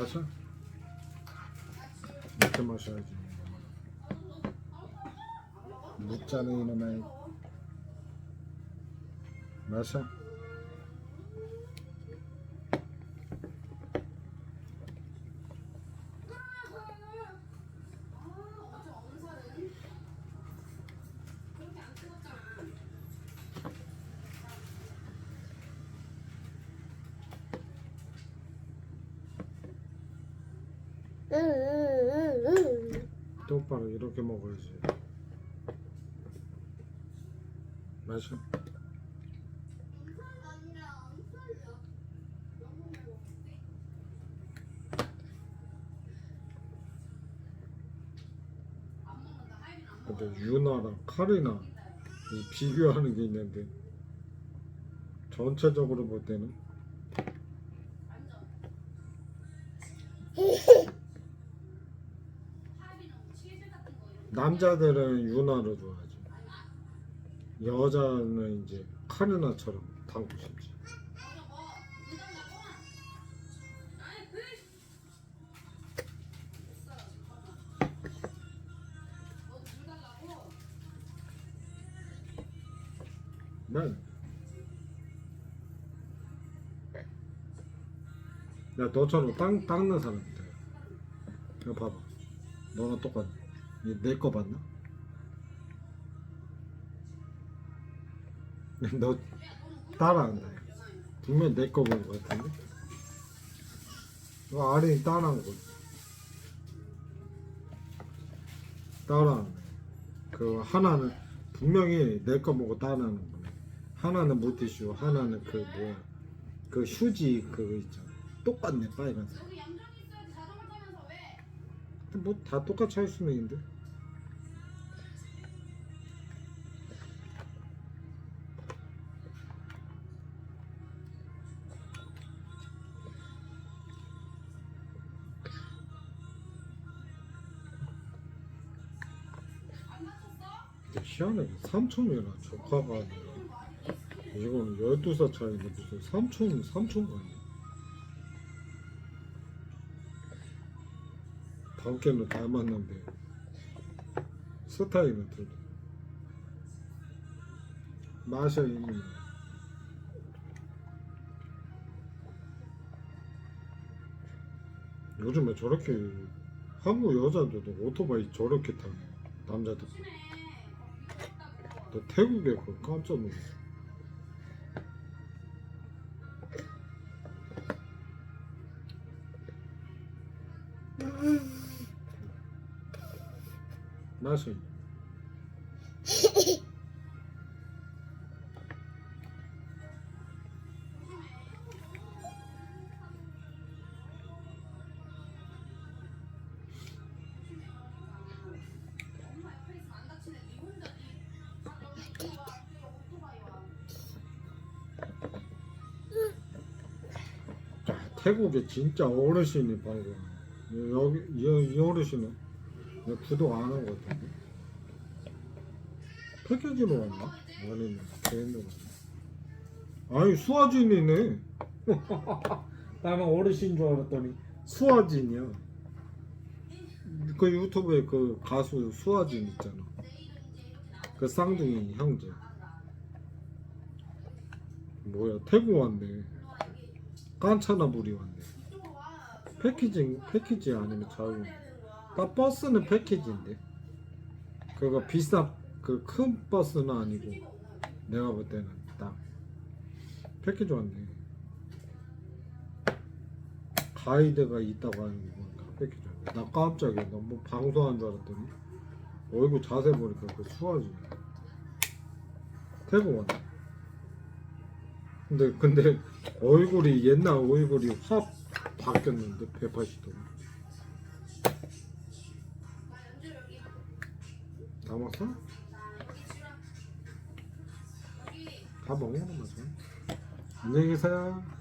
마셔. 이렇게 마셔야지. 묻자는 이놈의 마셔. 똑바로 이렇게 먹어야지. 마셔. 근데 유나랑 카리나 이 비교하는 게 있는데 전체적으로 볼 때는 남자들은 유나를 좋아하지 여자는 이제 카리나처럼 담고 싶지 난 야, 너처럼 땅, 닦는 사람이다. 이거 봐봐. 너랑 똑같네. 내거 봤나? 너 따라한다. 분명 내거 본거 같은데? 너 아린이 따라한 거지. 따라하네. 그 하나는 분명히 내거 보고 따라하는 거네. 하나는 물티슈, 하나는 그 뭐야. 그 휴지 그거 있잖아. 똑같네 빨간색. 여기 얌전히 있어야지 자전거 타면서 왜? 뭐다 똑같이 할 수는 있는데. 희한하게 삼촌이랑 조카가 아니라 이거는 12살 차이인데 무슨 삼촌 삼촌가 아니야 담깨는 닮았는데 스타일은 틀려. 마셔 이미 요즘에 저렇게 한국 여자들도 오토바이 저렇게 타네 남자들. 나 태국에 그 깜짝 놀랐어. 맛이 태국에 진짜 어르신이 방금 여기 이, 이 어르신은 내 구독 안 한 것 같은데 패키지로 왔나? 아니면 개인으로 왔나? 아니 수아진이네. 나는 어르신 줄 알았더니 수아진이야. 그 유튜브에 그 가수 수아진 있잖아. 그 쌍둥이 형제. 뭐야 태국 왔네 깐차나 물이 왔네. 패키징 패키지 아니면 자유. 나 버스는 패키지인데. 그거 비싼 그 큰 버스는 아니고 내가 볼 때는 딱 패키지 왔네. 가이드가 있다고 하는 거 보니까 패키지 왔네. 나 깜짝이야. 나뭐 방송한 줄 알았더니 얼굴 자세 보니까 그 수아지. 태국 왔네 근데 근데 얼굴이 옛날 얼굴이 확 바뀌었는데 180도. 나 연주 여기. 다 먹는 거죠 안녕히 계세요